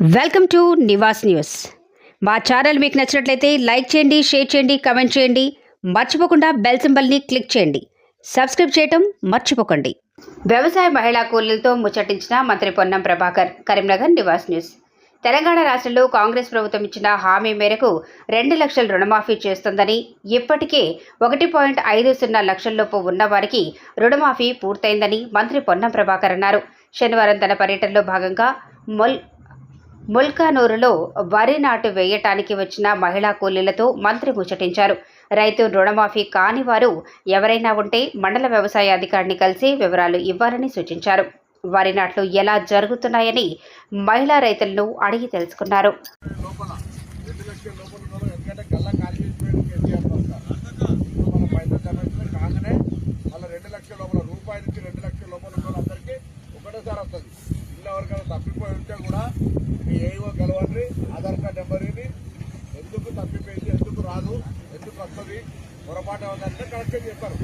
Welcome to Nivas news. మా channel మీకు నచ్చినట్లయితే లైక్ చేయండి షేర్ చేయండి కమెంట్ చేయండి. మర్చిపోకుండా బెల్ సింబల్ని క్లిక్ చేయండి. సబ్స్క్రైబ్ చేయటం మర్చిపోకండి. వ్యవసాయ మహిళా కూలీలతో ముచ్చటించిన మంత్రి పొన్నం ప్రభాకర్ కరీంనగర్ నివాస్ న్యూస్. తెలంగాణ రాష్ట్రంలో కాంగ్రెస్ ప్రభుత్వం ఇచ్చిన హామీ మేరకు రెండు లక్షల రుణమాఫీ చేస్తుందని ఇప్పటికే ఒకటి పాయింట్ ఐదు సున్నా లక్షల్లోపు ఉన్న వారికి రుణమాఫీ పూర్తయిందని మంత్రి పొన్నం ప్రభాకర్ అన్నారు. శనివారం తన పర్యటనలో భాగంగా మొల్ ముల్కానూరులో వరి నాటు వేయటానికి వచ్చిన మహిళా కూలీలతో మంత్రి ముచ్చటించారు. రైతు రుణమాఫీ కాని వారు ఎవరైనా ఉంటే మండల వ్యవసాయ అధికారిని కలిసి వివరాలు ఇవ్వాలని సూచించారు. వరి నాట్లు ఎలా జరుగుతున్నాయని మహిళా రైతులను అడిగి తెలుసుకున్నారు. ఒకటేసారి వస్తుంది. ఇళ్ళ తప్పిపోయి ఉంటే కూడా ఆధార్ కార్డు నెంబర్ ఎందుకు తప్పిపోయింది ఎందుకు రాదు ఎందుకు వస్తుంది? పొరపాటు ఏమంటే కరెక్ట్గా చెప్పారు.